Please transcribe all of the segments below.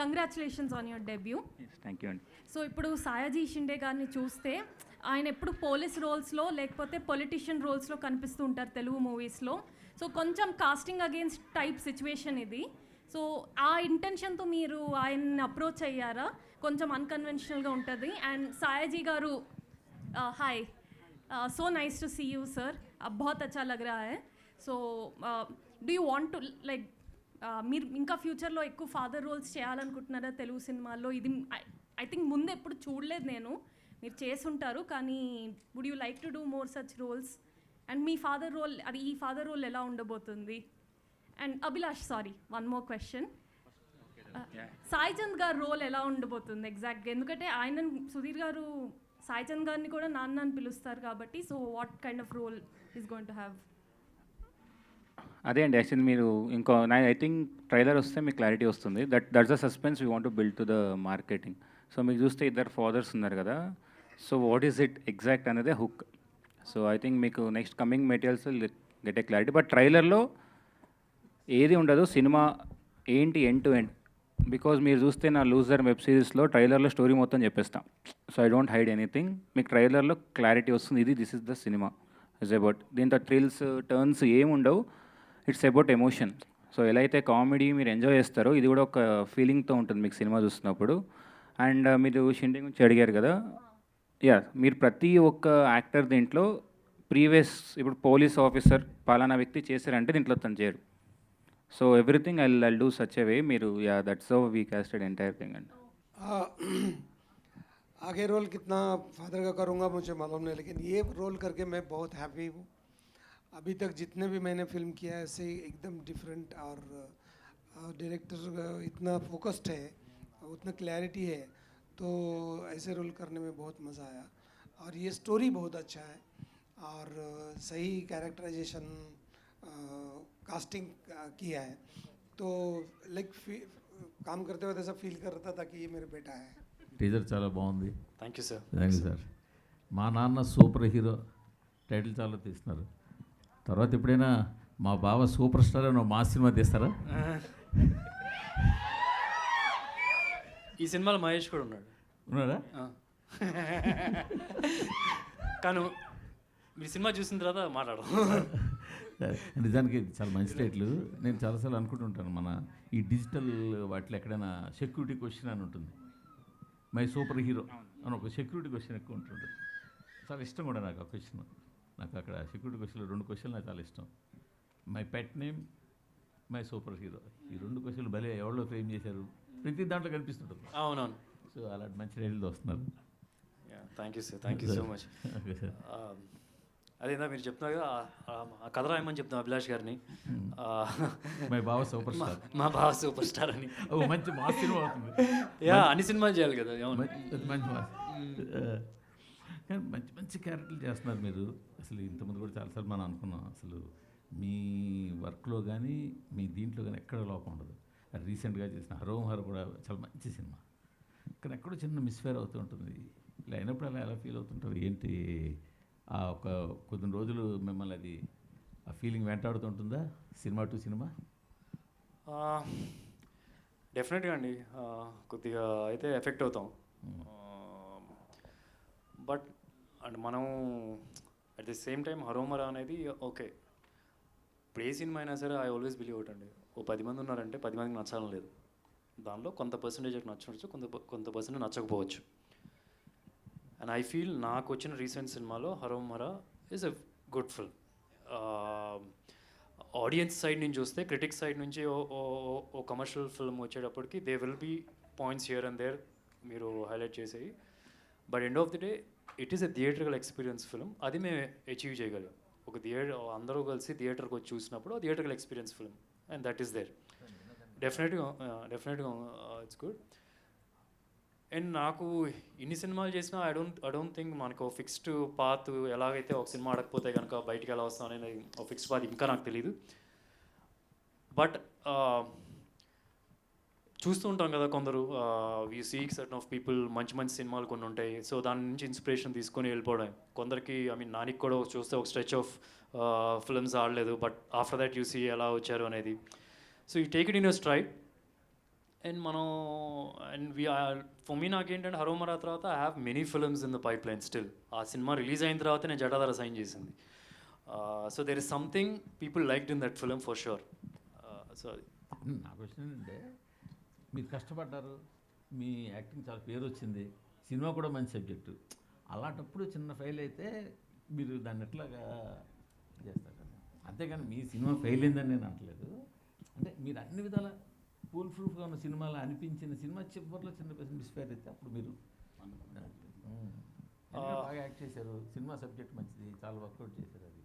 Congratulations on your debut. Thank you అండి so ఇప్పుడు సాయాజీ షిండే గారిని చూస్తే ఆయన ఎప్పుడు పోలీస్ రోల్స్లో లేకపోతే పొలిటీషియన్ రోల్స్లో కనిపిస్తూ ఉంటారు తెలుగు మూవీస్లో. సో కొంచెం కాస్టింగ్ అగేన్స్ట్ టైప్ సిచ్యువేషన్ ఇది. సో ఆ ఇంటెన్షన్తో మీరు ఆయన్ని అప్రోచ్ అయ్యారా? కొంచెం అన్కన్వెన్షనల్గా ఉంటుంది. అండ్ సాయాజీ గారు hi so nice to see you sir బహుత్ అచ్చా లగ్ రా so do you want to like మీరు ఇంకా ఫ్యూచర్లో ఎక్కువ ఫాదర్ రోల్స్ చేయాలనుకుంటున్నారా తెలుగు సినిమాల్లో? ఇది ఐ థింక్ ముందు ఎప్పుడు చూడలేదు నేను. మీరు చేసుంటారు కానీ would you like to do more such roles? And me father role అది ఈ ఫాదర్ రోల్ ఎలా ఉండబోతుంది? And Abhilash sorry one more question. Sai Chand గారి రోల్ ఎలా ఉండబోతుంది ఎగ్జాక్ట్గా ఎందుకంటే ఆయన సుధీర్ గారు సాయి చంద్ గారిని కూడా నాన్న అని పిలుస్తారు కాబట్టి so what kind of role is going to have అదే అండి యాక్చువల్లీ మీరు ఇంకో నా ఐ థింక్ ట్రైలర్ వస్తే మీకు క్లారిటీ వస్తుంది. That that's the suspense we want to build to the marketing. So మీకు చూస్తే ఇద్దరు ఫాదర్స్ ఉన్నారు కదా. So what is it exact అనేది హుక్. సో ఐ థింక్ మీకు next coming materials get a clarity. But ట్రైలర్లో ఏది ఉండదు సినిమా ఏంటి ఎండ్ టు ఎండ్ బికాజ్ మీరు చూస్తే నా లూజర్ వెబ్ సిరీస్లో ట్రైలర్లో స్టోరీ మొత్తం చెప్పేస్తాం. So I don't hide anything. మీకు ట్రైలర్లో క్లారిటీ వస్తుంది ఇది this is the cinema. Is about. దీంతో థ్రిల్స్ టర్న్స్ ఏముండవు. ఇట్స్ అబౌట్ ఎమోషన్ సో ఎలా అయితే కామెడీ మీరు ఎంజాయ్ చేస్తారో ఇది కూడా ఒక ఫీలింగ్తో ఉంటుంది మీకు సినిమా చూస్తున్నప్పుడు అండ్ మీరు షిండే గురించి అడిగారు కదా యా మీరు ప్రతి ఒక్క యాక్టర్ దీంట్లో ప్రీవియస్ ఇప్పుడు పోలీస్ ఆఫీసర్ పలానా వ్యక్తి చేశారంటే దీంట్లో తను చేయరు so everything I I do such a way మీరు yeah that's so we casted entire thing అండి आ, आगे रोल कितना फादर का करूँगा मुझे मालूम नहीं लेकिन ये रोल करके मैं बहुत हैप्पी हूँ अभी तक जितने भी मैंने फिल्म किया है ऐसे एकदम डिफरेंट और डायरेक्टर इतना फोकस्ड है उतना क्लैरिटी है तो ऐसे रोल करने में बहुत मज़ा आया और ये स्टोरी बहुत अच्छा है और सही कैरेक्टराइजेशन कास्टिंग किया है तो लाइक काम करते वक्त ऐसा फील कर रहा था कि ये मेरा बेटा है టీజర్ చాలా బాగుంది thank you sir thank you sir మా నాన్న సూపర్ హీరో టైటిల్ చాలా తీస్తున్నారు తర్వాత ఎప్పుడైనా మా బావ సూపర్ స్టార్ అని మా సినిమా తీస్తారా? ఈ సినిమాలో మహేష్ కూడా ఉన్నాడు. ఉన్నారా ఆ. కానీ మీరు సినిమా చూసిన తర్వాత మాట్లాడదాం. నిజానికి చాలా మంచి టైటిల్ నేను చాలాసార్లు అనుకుంటుంటాను మన ఈ డిజిటల్ వాటిలో ఎక్కడైనా సెక్యూరిటీ క్వశ్చన్ అని ఉంటుంది. మై సూపర్ హీరో అని ఒక సెక్యూరిటీ క్వశ్చన్ ఎక్కువ ఉంటుంది చాలా ఇష్టం కూడా నాకు ఆ క్వశ్చన్. నాకు అక్కడ సెక్యూరిటీ క్వశ్చన్లో రెండు క్వశ్చన్లు నాకు చాలా ఇష్టం. My pet name my super hero ఈ రెండు క్వశ్చన్లు భలే ఎవరో ఫ్రేమ్ చేశారు. ప్రతి దాంట్లో కనిపిస్తుంటుంది. అవునవును. సో అలాంటి మంచి టైటిల్ వస్తున్నారు. Thank you sir thank you so much okay sir అదేందా మీరు చెప్తున్నారు కదా ఆ- కథ రాయమని చెప్తాం అభిలాష్ గారిని. ఆ, మై బావ సూపర్ స్టార్ మా బావ సూపర్ స్టార్ అని మంచి మా సినిమా అవుతుంది. యా అన్ని సినిమాలు చేయాలి కదా మంచి. ఆ, కానీ మంచి మంచి క్యారెక్టర్లు చేస్తున్నారు మీరు. అసలు ఇంతకుముందు కూడా చాలాసార్లు మనం అనుకున్నాం అసలు మీ వర్క్లో కానీ మీ దీంట్లో కానీ ఎక్కడ లోపం ఉండదు. అది రీసెంట్గా చేసిన హరోం హర కూడా చాలా మంచి సినిమా. కానీ ఎక్కడో చిన్న మిస్ఫేర్ అవుతూ ఉంటుంది. ఇలా అయినప్పుడు అలా ఎలా ఫీల్ అవుతుంటారు? ఏంటి? ఆ ఒక కొద్ది రోజులు మిమ్మల్ని అది ఆ ఫీలింగ్ వెంటాడుతుంటుందా సినిమా టు సినిమా? డెఫినెట్గా అండి. కొద్దిగా అయితే ఎఫెక్ట్ అవుతాం. బట్ అండ్ మనం at the same time Haromhara అనేది ఓకే ఇప్పుడు ఏ సినిమా అయినా సరే ఐ ఆల్వేస్ బిలీవ్ అవుట్ అండి. ఓ పది మంది ఉన్నారంటే పది మందికి నచ్చాలని లేదు. దానిలో కొంత పర్సంటేజ్ నచ్చవచ్చు కొంత కొంత పర్సెంట్ నచ్చకపోవచ్చు. అండ్ ఐ ఫీల్ నాకు వచ్చిన రీసెంట్ సినిమాలో Haromhara is a good film audience side నుంచి చూస్తే క్రిటిక్స్ సైడ్ నుంచి ఓ- ఓ- ఓ- ఓ కమర్షియల్ ఫిల్మ్ వచ్చేటప్పటికి they will be points here and there మీరు హైలైట్ చేసేవి but end of the day it is a theatrical experience film అది మేము అచీవ్ చేయగలం. ఒక థియేటర్ అందరూ కలిసి థియేటర్కి వచ్చి చూసినప్పుడు theatrical experience film and that is there డెఫినెట్గా డెఫినెట్గా ఇట్స్ గుడ్ అండ్ నాకు ఇన్ని సినిమాలు చేసినా I don't I don't think మనకు ఫిక్స్డ్ పాత్ ఎలాగైతే ఒక సినిమా ఆడకపోతే కనుక బయటికి ఎలా వస్తాం అనేది ఫిక్స్డ్ పాత్ ఇంకా నాకు తెలియదు బట్ చూస్తూ ఉంటాం కదా కొందరు. We seek certain of people మంచి మంచి సినిమాలు కొన్ని ఉంటాయి. సో దాని నుంచి ఇన్స్పిరేషన్ తీసుకొని వెళ్ళిపోవడం కొందరికి ఐ మీన్ నానికి కూడా చూస్తే ఒక స్ట్రెచ్ ఆఫ్ ఫిల్మ్స్ ఆడలేదు. But after that you see ఎలా వచ్చారు అనేది. సో ఈ take it in your straight and మనం అండ్ వి ఫర్ మీ నాకేంటంటే హరోమరా తర్వాత I have many films in the pipeline still ఆ సినిమా రిలీజ్ అయిన తర్వాత నేను జటాధార సైన్ చేసింది. So there is something people liked in that film for sure so నా క్వశ్చన్ మీరు కష్టపడ్డారు మీ యాక్టింగ్ చాలా పేరు వచ్చింది సినిమా కూడా మంచి సబ్జెక్టు. అలాంటప్పుడు చిన్న ఫెయిల్ అయితే మీరు దాన్ని ఎట్లాగా చేస్తారు అంతేగాని మీ సినిమా ఫెయిల్ అయిందని నేను అనట్లేదు. అంటే మీరు అన్ని విధాల ఫుల్ ప్రూఫ్గా ఉన్న సినిమాలు అనిపించిన సినిమా చివరిలో చిన్న మిస్ఫైర్ అయితే అప్పుడు మీరు బాగా యాక్ట్ చేశారు? సినిమా సబ్జెక్ట్ మంచిది చాలా వర్కౌట్ చేశారు అది.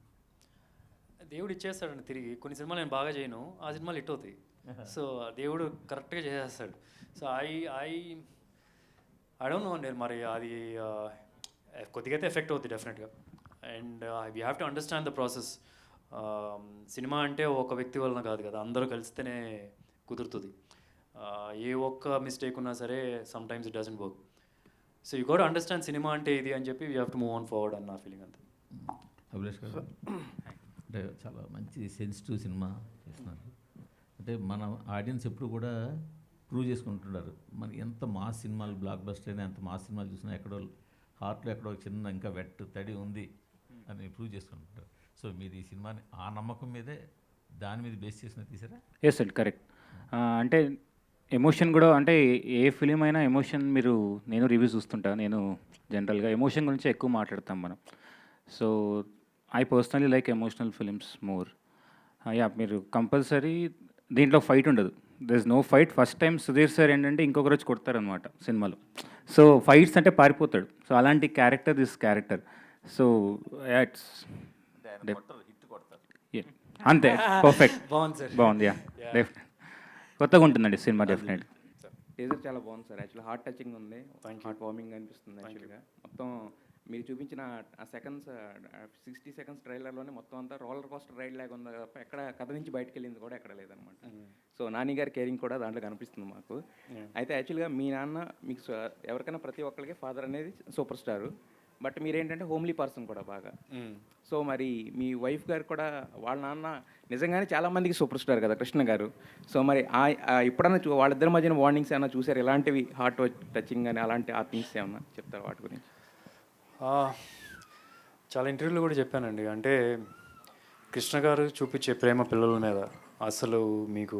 దేవుడు ఇచ్చేస్తాడండి తిరిగి. కొన్ని సినిమాలు నేను బాగా చేయను ఆ సినిమాలు హిట్ అవుతాయి. సో దేవుడు కరెక్ట్గా చేసేస్తాడు. So I I I don't know అండి మరి అది కొద్దిగా అయితే ఎఫెక్ట్ అవుతుంది డెఫినెట్గా. And we have to understand the process cinema అంటే ఒక వ్యక్తి వలన కాదు కదా అందరూ కలిస్తేనే కుదురుతుంది. ఏ ఒక్క మిస్టేక్ ఉన్నా సరే sometimes it doesn't work so you got understand cinema అంటే ఇది అని చెప్పి we have to move on forward అన్న నా ఫీలింగ్ అంతే. అభిలాష్ గారు అంటే చాలా మంచి సెన్సిటివ్ సినిమా చేస్తున్నారు. అంటే మన ఆడియన్స్ ఎప్పుడు కూడా ప్రూవ్ చేసుకుంటున్నారు మన ఎంత మాస్ సినిమాలు బ్లాక్ బస్టర్ అయినా ఎంత మాస్ సినిమాలు చూసినా ఎక్కడో హార్ట్లో ఎక్కడో చిన్న ఇంకా వెట్ తడి ఉంది అని ప్రూవ్ చేసుకుంటుంటారు. సో మీరు ఈ సినిమాని ఆ నమ్మకం మీదే దాని మీద బేస్ చేసిన తీసారా? ఎస్ అండి కరెక్ట్ అంటే ఎమోషన్ కూడా అంటే ఏ ఫిలిం అయినా ఎమోషన్ మీరు నేను రివ్యూస్ చూస్తుంటా. నేను జనరల్గా ఎమోషన్ గురించి ఎక్కువ మాట్లాడతాం మనం. So I personally like emotional films more. Yeah మీరు కంపల్సరీ దీంట్లో ఫైట్ ఉండదు. There is no fight first time Sudheer sir ఏంటంటే ఇంకొక రోజు కొడతారనమాట సినిమాలో. సో ఫైట్స్ అంటే పారిపోతాడు. సో అలాంటి character this character so it's అంతే. పర్ఫెక్ట్ బాగుంది సార్. బాగుంది. యా డెఫినెట్ కొత్తగా ఉంటుందండి సినిమా డెఫినెట్ టీజర్ చాలా బాగుంది సార్. యాక్చువల్ హార్ట్ టచింగ్ ఉంది. హార్ట్ వార్మింగ్ అనిపిస్తుంది యాక్చువల్గా మొత్తం మీరు చూపించిన ఆ సెకండ్స్ సిక్స్టీ సెకండ్స్ ట్రైలర్లోనే మొత్తం అంతా రోలర్ కోస్టర్ రైడ్ లాగా ఉంది. తప్ప ఎక్కడ కథ నుంచి బయటకు వెళ్ళింది కూడా ఎక్కడ లేదనమాట సో నాని గారి కేరింగ్ కూడా దాంట్లో కనిపిస్తుంది మాకు. అయితే యాక్చువల్గా మీ నాన్న మీకు ఎవరికైనా ప్రతి ఒక్కరికి ఫాదర్ అనేది సూపర్ స్టారు. బట్ మీరేంటంటే హోమ్లీ పర్సన్ కూడా బాగా. సో మరి మీ వైఫ్ గారు కూడా వాళ్ళ నాన్న నిజంగానే చాలా మందికి సూపర్ స్టార్ కదా కృష్ణ గారు. సో మరి ఎప్పుడన్నా చూ వాళ్ళిద్దరి మధ్యన వార్నింగ్స్ ఏమైనా చూసారు? ఎలాంటివి హార్ట్ టచింగ్ అని అలాంటి ఆ థింగ్స్ ఏమన్నా చెప్తారు వాటి గురించి? చాలా ఇంటర్వ్యూలో కూడా చెప్పానండి. అంటే కృష్ణ గారు చూపించే ప్రేమ పిల్లల మీద అసలు మీకు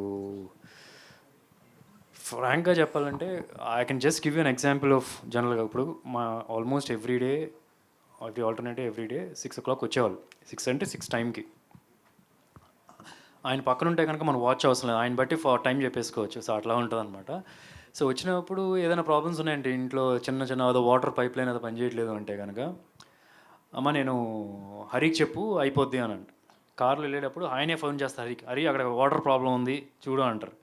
ఫ్రాంక్గా చెప్పాలంటే I can just give an example of జనరల్గా ఇప్పుడు మా ఆల్మోస్ట్ ఎవ్రీ డే అది alternative every day six o'clock వచ్చేవాళ్ళు. సిక్స్ అంటే సిక్స్ టైంకి ఆయన పక్కన ఉంటే కనుక మనం వాచ్ అవసరం లేదు. ఆయన బట్టి ఫర్ టైం చెప్పేసుకోవచ్చు. సో అట్లా ఉంటుంది అనమాట సో వచ్చినప్పుడు ఏదైనా ప్రాబ్లమ్స్ ఉన్నాయంటే ఇంట్లో చిన్న చిన్న ఏదో వాటర్ పైప్ లైన్ అది పనిచేయట్లేదు అంటే కనుక అమ్మ నేను హరికి చెప్పు అయిపోద్ది అని అంట. కార్లో వెళ్ళేటప్పుడు ఆయనే ఫోన్ చేస్తారు హరికి హరి అక్కడ వాటర్ ప్రాబ్లం ఉంది చూడు అంటారు.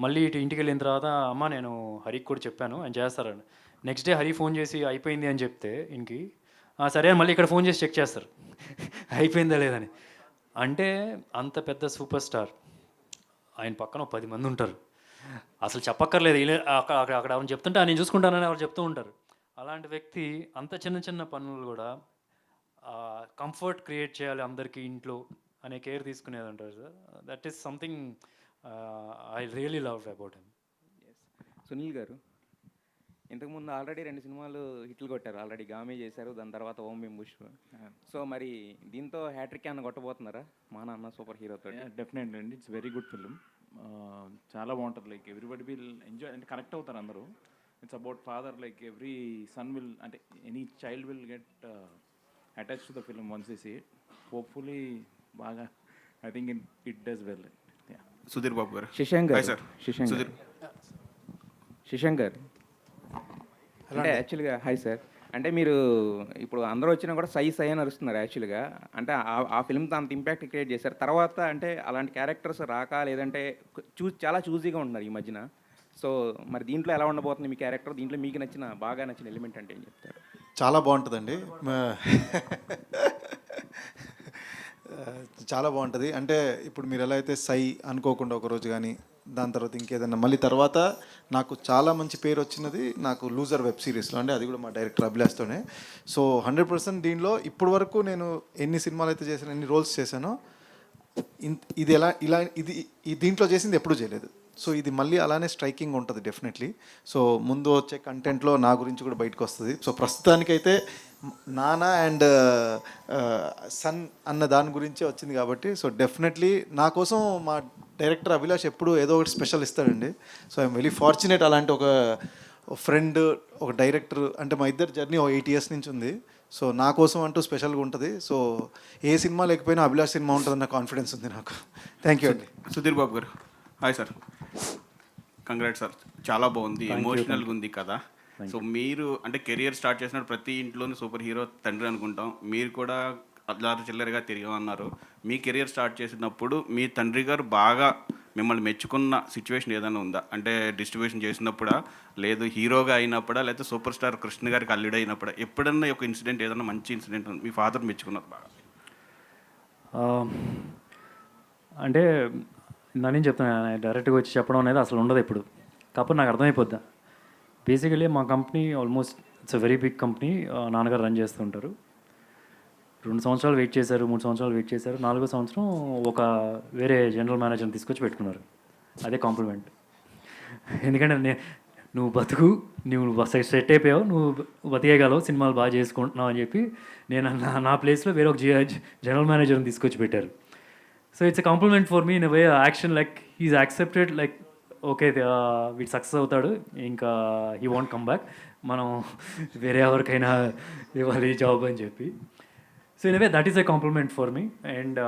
మళ్ళీ ఇటు ఇంటికి వెళ్ళిన తర్వాత అమ్మ నేను హరికి కూడా చెప్పాను ఆయన చేస్తారని. నెక్స్ట్ డే హరి ఫోన్ చేసి అయిపోయింది అని చెప్తే ఇంకి సరే అని మళ్ళీ ఇక్కడ ఫోన్ చేసి చెక్ చేస్తారు. అయిపోయిందా లేదని అంటే అంత పెద్ద సూపర్ స్టార్ ఆయన పక్కన పది మంది ఉంటారు. అసలు చెప్పక్కర్లేదు. అక్కడ అక్కడ అక్కడ ఎవరు చెప్తుంటే "ఆ, నేను చూసుకుంటానని ఎవరు చెప్తూ ఉంటారు. అలాంటి వ్యక్తి అంత చిన్న చిన్న పనులు కూడా కంఫర్ట్ క్రియేట్ చేయాలి అందరికీ ఇంట్లో అనే కేర్ తీసుకునేది ఉంటారు sir. That is something I really love about him Sunil గారు ఇంతకుముందు ఆల్రెడీ రెండు సినిమాలు హిట్లు కొట్టారు. ఆల్రెడీ గామే చేశారు దాని తర్వాత ఓం మేము బుష్. సో మరి దీంతో హ్యాట్రిక్ ఏమైనా కొట్టబోతున్నారా? మా నాన్న సూపర్ హీరోతో డెఫినెట్లీ అండి. ఇట్స్ వెరీ గుడ్ ఫిలిం చాలా బాగుంటుంది. లైక్ ఎవ్రీబడి విల్ ఎంజాయ్ అంటే కనెక్ట్ అవుతారు అందరూ. It's about father like every son will అంటే any child will get attach to the film once is it hopefully బాగా I think it it does well Sudheer Babu గారు. Shashank Hi, గారు. sir. Shashank Sudheer. గారు. శశాంక్ గారు అంటే యాక్చువల్గా హాయ్ సార్ అంటే మీరు ఇప్పుడు అందరూ వచ్చినా కూడా సై సై అని అరుస్తున్నారు యాక్చువల్గా అంటే ఆ- ఫిల్మ్తో అంత ఇంపాక్ట్ క్రియేట్ చేశారు. తర్వాత అంటే అలాంటి క్యారెక్టర్స్ రాక లేదంటే చూ చాలా చూజీగా ఉంటున్నారు ఈ మధ్యన. సో మరి దీంట్లో ఎలా ఉండబోతుంది మీ క్యారెక్టర్ దీంట్లో మీకు నచ్చిన బాగా నచ్చిన ఎలిమెంట్ అంటే ఏం చెప్తారు? చాలా బాగుంటుందండి. చాలా బాగుంటుంది. అంటే ఇప్పుడు మీరు ఎలా అయితే సై అనుకోకుండా ఒకరోజు కానీ దాని తర్వాత ఇంకేదన్నా. మళ్ళీ తర్వాత నాకు చాలా మంచి పేరు వచ్చినది నాకు లూజర్ వెబ్ సిరీస్లో అంటే అది కూడా మా డైరెక్టర్ అభిలాష్తోనే సో హండ్రెడ్ పర్సెంట్ దీనిలో ఇప్పటి వరకు నేను ఎన్ని సినిమాలు అయితే చేశాను ఎన్ని రోల్స్ చేశానో ఇన్- ఇది ఎలా ఇలా ఇది ఈ దీంట్లో చేసింది ఎప్పుడూ చేయలేదు. సో ఇది మళ్ళీ అలానే స్ట్రైకింగ్ ఉంటుంది డెఫినెట్లీ. సో ముందు వచ్చే కంటెంట్లో నా గురించి కూడా బయటకు వస్తుంది. సో ప్రస్తుతానికైతే నానా అండ్ సన్ అన్న దాని గురించే వచ్చింది కాబట్టి సో డెఫినెట్లీ నా కోసం మా డైరెక్టర్ అభిలాష్ ఎప్పుడు ఏదో ఒకటి స్పెషల్ ఇస్తాడండి. సో ఐఎమ్ వెరీ ఫార్చునేట్ అలాంటి ఒక ఫ్రెండ్ ఒక డైరెక్టర్ అంటే మా ఇద్దరు జర్నీ ఒక ఎయిట్ ఇయర్స్ నుంచి ఉంది. సో నా కోసం అంటూ స్పెషల్గా ఉంటుంది. సో ఏ సినిమా లేకపోయినా అభిలాష్ సినిమా ఉంటుందన్న కాన్ఫిడెన్స్ ఉంది నాకు. థ్యాంక్ యూ అండి. సుధీర్ బాబు గారు. Hi sir. Congrat sir. చాలా బాగుంది. ఎమోషనల్గా ఉంది కదా. సో మీరు అంటే కెరియర్ స్టార్ట్ చేసినప్పుడు ప్రతి ఇంట్లోని సూపర్ హీరో తండ్రి అనుకుంటాం. మీరు కూడా అల్లారు చిల్లరగా తిరిగామన్నారు మీ కెరియర్ స్టార్ట్ చేసినప్పుడు మీ తండ్రి గారు బాగా మిమ్మల్ని మెచ్చుకున్న సిచ్యువేషన్ ఏదైనా ఉందా? అంటే డిస్ట్రిబ్యూషన్ చేసినప్పుడా? లేదు హీరోగా అయినప్పుడా? లేకపోతే సూపర్ స్టార్ కృష్ణ గారికి అల్లుడు అయినప్పుడా? ఎప్పుడన్నా ఒక ఇన్సిడెంట్ ఏదైనా మంచి ఇన్సిడెంట్ మీ ఫాదర్ మెచ్చుకున్నారు బాగా. అంటే నేను చెప్తాను డైరెక్ట్గా వచ్చి చెప్పడం అనేది అసలు ఉండదు ఇప్పుడు కాకపోతే నాకు అర్థమైపోద్దా. బేసికలీ మా company almost it's a very big company నాన్నగారు రన్ చేస్తుంటారు. రెండు సంవత్సరాలు వెయిట్ చేశారు మూడు సంవత్సరాలు వెయిట్ చేశారు. నాలుగో సంవత్సరం ఒక వేరే జనరల్ మేనేజర్ని తీసుకొచ్చి పెట్టుకున్నారు. అదే కాంప్లిమెంట్ ఎందుకంటే నే నువ్వు బతుకు నువ్వు సెట్ అయిపోయావు నువ్వు బతికేయగలవు సినిమాలు బాగా చేసుకుంటున్నావు అని చెప్పి నేను నా నా ప్లేస్లో వేరే ఒక జనరల్ మేనేజర్ని తీసుకొచ్చి పెట్టారు. So it's a compliment for me in way action like is accepted like okay వీడు సక్సెస్ అవుతాడు ఇంకా హీ వాంట్ కమ్ బ్యాక్. మనం వేరే ఎవరికైనా ఇవ్వాలి జాబ్ అని చెప్పి. So in way that is a compliment for me. And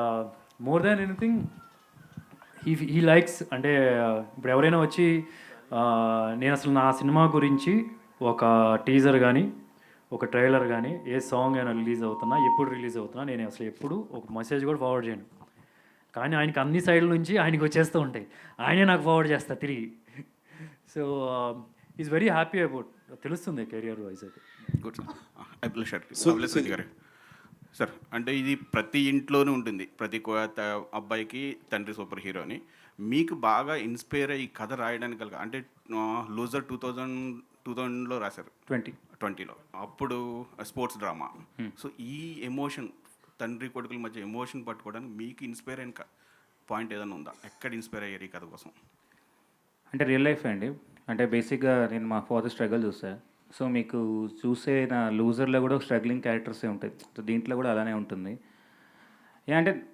more than anything he he likes అంటే ఇప్పుడు ఎవరైనా వచ్చి నేను అసలు నా సినిమా గురించి ఒక టీజర్ కానీ ఒక ట్రైలర్ కానీ ఏ సాంగ్ అయినా రిలీజ్ అవుతున్నా ఎప్పుడు రిలీజ్ అవుతున్నా నేను అసలు ఎప్పుడు ఒక మెసేజ్ కూడా ఫార్వర్డ్ చేయను. కానీ ఆయనకి అన్ని సైడ్ల నుంచి ఆయనకి వచ్చేస్తూ ఉంటాయి. ఆయనే నాకు ఫార్వర్డ్ చేస్తా తిరిగి. So is very happy about తెలుస్తుంది కెరియర్ వైజ్ అయితే. గుడ్ సార్ సార్ అంటే ఇది ప్రతి ఇంట్లోనూ ఉంటుంది. ప్రతి అబ్బాయికి తండ్రి సూపర్ హీరో అని. మీకు బాగా ఇన్స్పైర్ అయ్యి కథ రాయడానికి కలగ అంటే లూజర్ టూ థౌజండ్ టూ థౌజండ్లో రాశారు. ట్వంటీ ట్వంటీలో అప్పుడు స్పోర్ట్స్ డ్రామా సో ఈ ఎమోషన్ తండ్రి కొడుకుల మధ్య ఎమోషన్ పట్టుకోవడానికి మీకు ఇన్స్పైర్ అయిన పాయింట్ ఏదైనా ఉందా? ఎక్కడ ఇన్స్పైర్ అయ్యారు ఈ కథ కోసం? అంటే రియల్ లైఫ్ అండి. అంటే బేసిక్గా నేను మా ఫాదర్ స్ట్రగల్ చూసా. సో మీకు చూసే నా లూజర్లో కూడా స్ట్రగ్లింగ్ క్యారెక్టర్సే ఉంటాయి. సో దీంట్లో కూడా అలానే ఉంటుంది. ఏ అంటే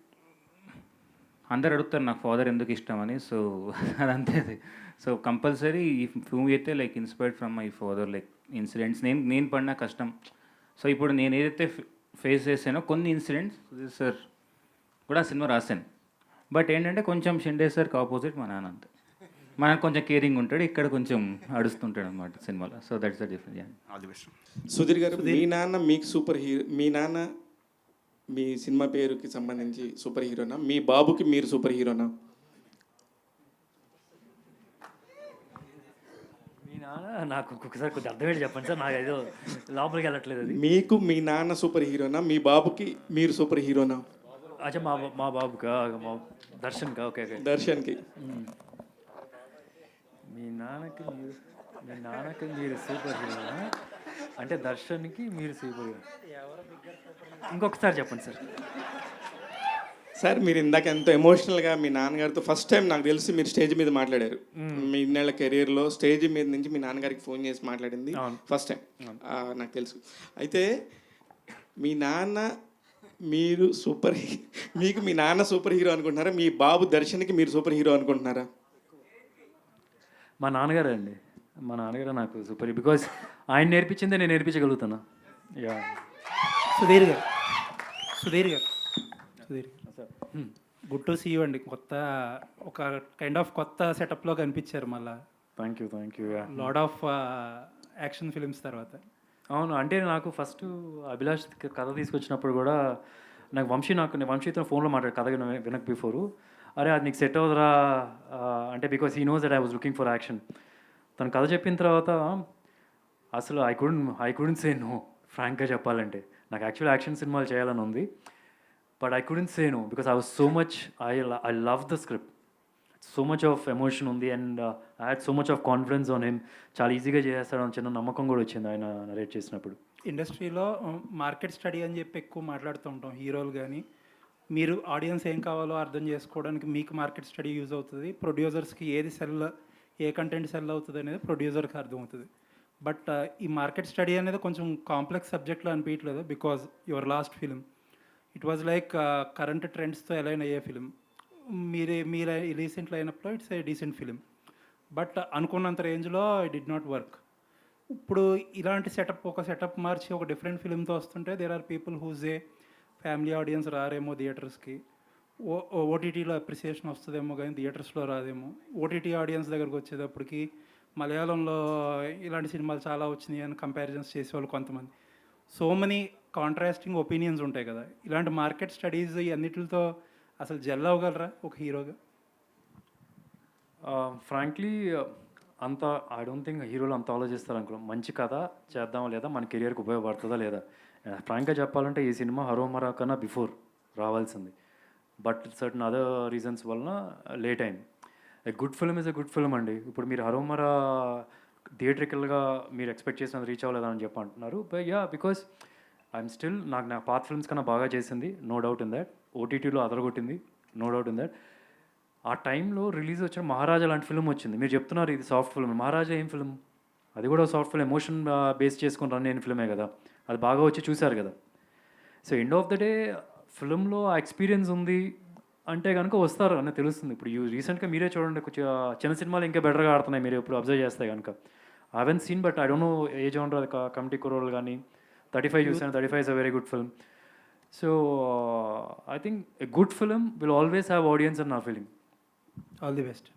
అందరు అడుగుతారు నాకు ఫాదర్ ఎందుకు ఇష్టం అని. సో అదంతే అది. సో కంపల్సరీ ఈ మూవీ అయితే like inspired from my father like incidents నేను నేను పడిన కష్టం. సో ఇప్పుడు నేను ఏదైతే ఫేస్ చేసానో కొన్ని ఇన్సిడెంట్స్ సార్ కూడా సినిమా రాశాను. బట్ ఏంటంటే కొంచెం షిండే సార్కి ఆపోజిట్ మా నాన్న అంతే. మనకు కొంచెం కేరింగ్ ఉంటాడు ఇక్కడ కొంచెం అడుస్తుంటాడు అనమాట సినిమాలో. So that's the difference all the best Sudheer గారు మీ నాన్న మీకు సూపర్ హీరో మీ నాన్న మీ సినిమా పేరుకి సంబంధించి సూపర్ హీరోనా? మీ బాబుకి మీరు సూపర్ హీరోనా మీ నాన్న నాకు ఒక్కొక్కసారి కొంచెం అర్థమేంటి చెప్పండి సార్. నాకు ఏదో లోపలికి వెళ్ళట్లేదు అది. మీకు మీ నాన్న సూపర్ హీరోనా? మీ బాబుకి మీరు సూపర్ హీరోనా? అచ్చా మా మా బాబుకా? మా దర్శన్కా? Okay okay. దర్శన్కి. మీ నాన్నకి మీరు మీ నాన్నకి మీరు సూపర్ హీరో అంటే దర్శన్కి మీరు సూపర్ హీరో. ఇంకొకసారి చెప్పండి సార్. సార్ మీరు ఇందాక ఎంతో ఎమోషనల్గా మీ నాన్నగారితో ఫస్ట్ టైం నాకు తెలిసి మీరు స్టేజ్ మీద మాట్లాడారు. మీ ఇన్నేళ్ళ కెరీర్లో స్టేజ్ మీద నుంచి మీ నాన్నగారికి ఫోన్ చేసి మాట్లాడింది ఫస్ట్ టైం నాకు తెలుసు. అయితే మీ నాన్న మీరు సూపర్ హీ- మీకు మీ నాన్న సూపర్ హీరో అనుకుంటున్నారా? మీ బాబు దర్శన్కి మీరు సూపర్ హీరో అనుకుంటున్నారా? మా నాన్నగారే అండి. మా నాన్నగారు నాకు సూపర్ బికాజ్ ఆయన నేర్పించిందే నేను నేర్పించగలుగుతాను యా సుధీర్ గారు. సుధీర్ గారు. సుధీర్ గారు. గుడ్ టు సీ అండి. కొత్త ఒక కైండ్ ఆఫ్ కొత్త సెటప్లో కనిపించారు మళ్ళా. Thank you thank you lot of action films తర్వాత. అవును అంటే నాకు ఫస్ట్ అభిలాష్ కథ తీసుకొచ్చినప్పుడు కూడా నాకు వంశీ నాకు నేను వంశీతో ఫోన్లో మాట్లాడు కథ విన- వినక బిఫోరు అరే అది నీకు సెట్ అవుదరా? అంటే బికాస్ ఈ knows that I was looking for action తను కథ చెప్పిన తర్వాత అసలు I couldn't I couldn't say no ఫ్రాంక్గా చెప్పాలంటే. నాకు యాక్చువల్ యాక్షన్ సినిమాలు చేయాలని ఉంది. But I couldn't say no because I was so much I I love the script so much of emotion ఉంది and I had so much of confidence on him చాలా ఈజీగా చేస్తాడని చిన్న నమ్మకం కూడా వచ్చింది ఆయన నరేట్ చేసినప్పుడు. ఇండస్ట్రీలో మార్కెట్ స్టడీ అని చెప్పి ఎక్కువ మాట్లాడుతూ ఉంటాం హీరోలు కానీ మీరు ఆడియన్స్ ఏం కావాలో అర్థం చేసుకోవడానికి మీకు మార్కెట్ స్టడీ యూజ్ అవుతుంది. ప్రొడ్యూసర్స్కి ఏది సెల్ ఏ కంటెంట్ సెల్ అవుతుంది అనేది ప్రొడ్యూసర్కి అర్థమవుతుంది. బట్ uh, ఈ మార్కెట్ స్టడీ అనేది కొంచెం కాంప్లెక్స్ సబ్జెక్ట్లో అనిపించట్లేదు because your last film it was like current ట్రెండ్స్తో align అయ్యే ఫిలిం మీరే మీరు రీసెంట్లో అయినప్పుడు it's a decent film but అనుకున్నంత రేంజ్లో ఇట్ డిడ్ నాట్ వర్క్ ఇప్పుడు ఇలాంటి సెటప్ ఒక సెటప్ మార్చి ఒక డిఫరెంట్ ఫిలింతో వస్తుంటే there are people whose a family audience రారేమో థియేటర్స్కి ఓ ఓటీటీలో అప్రిసియేషన్ వస్తుందేమో కానీ థియేటర్స్లో రాదేమో. ఓటీటీ ఆడియన్స్ దగ్గరకు వచ్చేటప్పటికి మలయాళంలో ఇలాంటి సినిమాలు చాలా వచ్చినాయి అని కంపారిజన్స్ చేసేవాళ్ళు కొంతమంది. సో మెనీ కాంట్రాస్టింగ్ ఒపీనియన్స్ ఉంటాయి కదా. ఇలాంటి మార్కెట్ స్టడీస్ అన్నిటితో అసలు జెల్ అవ్వగలరా ఒక హీరోగా? ఫ్రాంక్లీ అంత ఐ డోంట్ థింక్ హీరోలు అంత ఆలోచిస్తారు అనుకో మంచి కథ చేద్దామా లేదా? మన కెరియర్కి ఉపయోగపడుతుందా లేదా? ఫ్రాంక్గా చెప్పాలంటే ఈ సినిమా హరోమరా కన్నా బిఫోర్ రావాల్సింది. బట్ సర్టన్ అదర్ రీజన్స్ వలన లేట్ అయింది. Good film is a good film అండి. ఇప్పుడు మీరు హరోమరా థియేట్రికల్గా మీరు ఎక్స్పెక్ట్ చేసినది రీచ్ అవ్వలేదని అని చెప్పి అంటున్నారు. యా బికాస్ ఐఎమ్ స్టిల్ నాకు నా పాత ఫిల్మ్స్ కన్నా బాగా చేసింది నో డౌట్ ఇన్ దాట్ ఓటీటీలో అదరగొట్టింది నో డౌట్ ఇన్ దాట్ ఆ టైంలో రిలీజ్ వచ్చిన మహారాజా లాంటి ఫిల్మ్ వచ్చింది. మీరు చెప్తున్నారు ఇది సాఫ్ట్ ఫిల్మ్ మహారాజా ఏం ఫిల్మ్ అది కూడా సాఫ్ట్ ఫిల్మ్ ఎమోషన్ బేస్ చేసుకుని రన్ అయిన ఫిల్మే కదా. అది బాగా వచ్చి చూశారు కదా. So end of the day ఫిల్మ్లో ఆ ఎక్స్పీరియన్స్ ఉంది అంటే కనుక వస్తారు అని తెలుస్తుంది. ఇప్పుడు యూ రీసెంట్గా మీరే చూడండి కొంచెం చిన్న సినిమాలు ఇంకా బెటర్గా ఆడుతున్నాయి. మీరు ఇప్పుడు అబ్జర్వ్ చేస్తే కనుక I hen seen but I don't know a genre Committee Kurrollu కానీ 35 mm-hmm. 35 is a very good film. So uh, I think a good film will always have audience and our film. All the best.